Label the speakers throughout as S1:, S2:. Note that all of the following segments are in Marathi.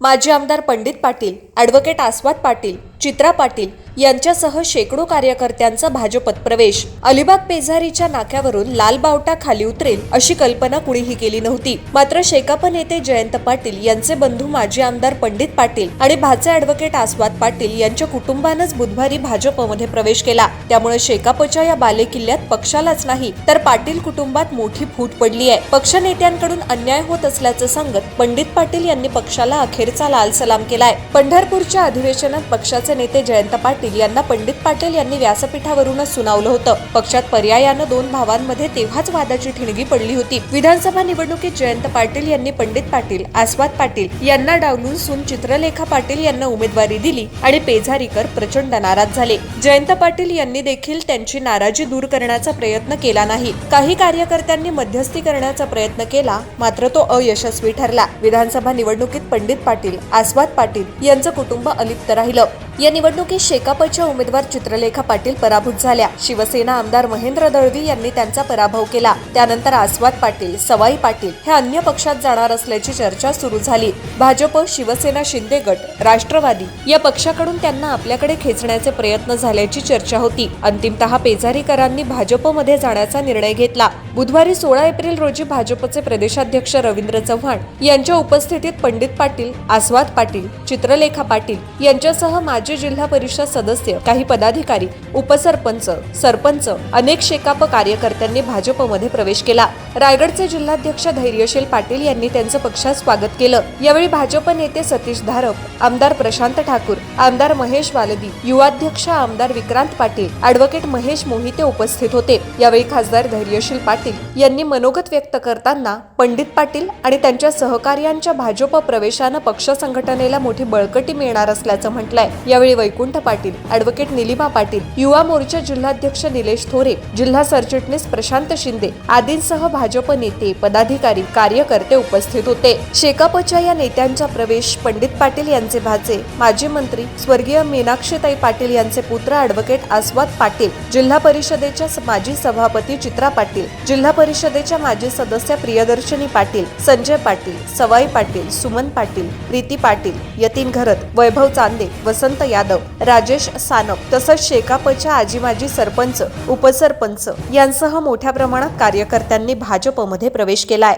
S1: माजी आमदार पंडित पाटील ॲडव्होकेट आस्वाद पाटील चित्रा पाटील यांच्यासह शेकडो कार्यकर्त्यांचा भाजपत प्रवेश. अलिबाग पेझारीच्या नाक्यावरून लाल बावटा खाली उतरेल अशी कल्पना कुणीही केली नव्हती. मात्र शेकाप नेते जयंत पाटील यांचे बंधू माजी आमदार पंडित पाटील आणि भाचे ॲडव्होकेट आस्वाद पाटील यांच्या कुटुंबानंच बुधवारी भाजपमध्ये प्रवेश केला. त्यामुळे शेकापच्या या बालेकिल्ल्यात पक्षालाच नाही तर पाटील कुटुंबात मोठी फूट पडली आहे. पक्षनेत्यांकडून अन्याय होत असल्याचं सांगत पंडित पाटील यांनी पक्षाला अखेरचा लाल सलाम केलाय. पंढरपूरच्या अधिवेशनात पक्षाचे नेते जयंत पाटील यांना पंडित पाटील यांनी व्यासपीठावरूनच सुनावलं होतं. पक्षात पर्यायानं दोन भावांमध्ये तेव्हाच वादाची ठिणगी पडली होती. विधानसभा निवडणुकीत जयंत पाटील यांनी पंडित पाटील आस्वाद पाटील यांना डावलून सून चित्रलेखा पाटील यांना उमेदवारी दिली आणि पेझारीकर प्रचंड नाराज झाले. जयंत पाटील यांनी देखील त्यांची नाराजी दूर करण्याचा प्रयत्न केला नाही. काही कार्यकर्त्यांनी मध्यस्थी करण्याचा प्रयत्न केला मात्र तो अयशस्वी ठरला. विधानसभा निवडणुकीत पंडित पाटील आस्वाद पाटील यांचं कुटुंब अलिप्त राहिलं. या निवडणुकीत शेकापच्या उमेदवार चित्रलेखा पाटील पराभूत झाल्या. शिवसेना आमदार महेंद्र दळवी यांनी त्यांचा पराभव केला. त्यानंतर आस्वाद पाटील सवाई पाटील हे अन्य पक्षात जाणार असल्याची चर्चा सुरू झाली. भाजप शिवसेना शिंदे गट राष्ट्रवादी या पक्षाकडून त्यांना आपल्याकडे खेचण्याचे प्रयत्न झाल्याची चर्चा होती. अंतिमतः पेजारीकरांनी भाजपमध्ये जाण्याचा निर्णय घेतला. बुधवारी सोळा एप्रिल रोजी भाजपचे प्रदेशाध्यक्ष रवींद्र चव्हाण यांच्या उपस्थितीत पंडित पाटील आस्वाद पाटील चित्रलेखा पाटील यांच्यासह माजी जिल्हा परिषद सदस्य काही पदाधिकारी उपसरपंच सरपंच अनेक शेकाप कार्यकर्त्यांनी भाजपमध्ये प्रवेश केला. रायगडचे जिल्हाध्यक्ष धैर्यशील पाटील यांनी त्यांचं पक्षात स्वागत केलं. यावेळी भाजप नेते सतीश धारप आमदार प्रशांत ठाकूर आमदार महेश वालदी युवाध्यक्ष आमदार विक्रांत पाटील ॲडव्होकेट महेश मोहिते उपस्थित होते. यावेळी खासदार धैर्यशील पाटील यांनी मनोगत व्यक्त करताना पंडित पाटील आणि त्यांच्या सहकार्यांच्या भाजप प्रवेशानं पक्ष संघटनेला मोठी बळकटी मिळणार असल्याचं म्हटलंय. यावेळी वैकुंठ पाटील ॲडव्होकेट निलिमा पाटील युवा मोर्चा जिल्हाध्यक्ष निलेश थोरे जिल्हा सरचिटणीस प्रशांत शिंदे आदींसह भाजप नेते पदाधिकारी कार्यकर्ते उपस्थित होते. शेकापच्या या नेत्यांचा प्रवेश पंडित पाटील यांचे भाचे. माजी मंत्री स्वर्गीय मीनाक्षीताई पाटील यांचे पुत्र ॲडव्होकेट आस्वाद पाटील जिल्हा परिषदेच्या माजी सभापती चित्रा पाटील जिल्हा परिषदेच्या माजी सदस्य प्रियदर्शनी पाटील संजय पाटील सवाई पाटील सुमन पाटील प्रीती पाटील यतीन घरत वैभव चांदे वसंत यादव राजेश सानप तसंच शेकापच्या आजी माजी सरपंच उपसरपंच यांसह मोठ्या प्रमाणात कार्यकर्त्यांनी भाजपमध्ये प्रवेश केलाय.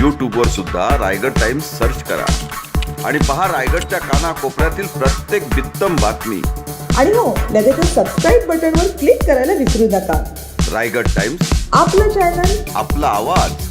S2: यूट्यूबवर सुद्धा रायगड टाइम्स सर्च करा आणि पहा रायगडच्या कानाकोपऱ्यातील प्रत्येक बित्तम बातमी.
S3: आणि हो लगेचच सबस्क्राईब बटनवर क्लिक करायला विसरू नका.
S2: रायगड टाइम्स.
S3: आपलं चॅनल
S2: आपला आवाज.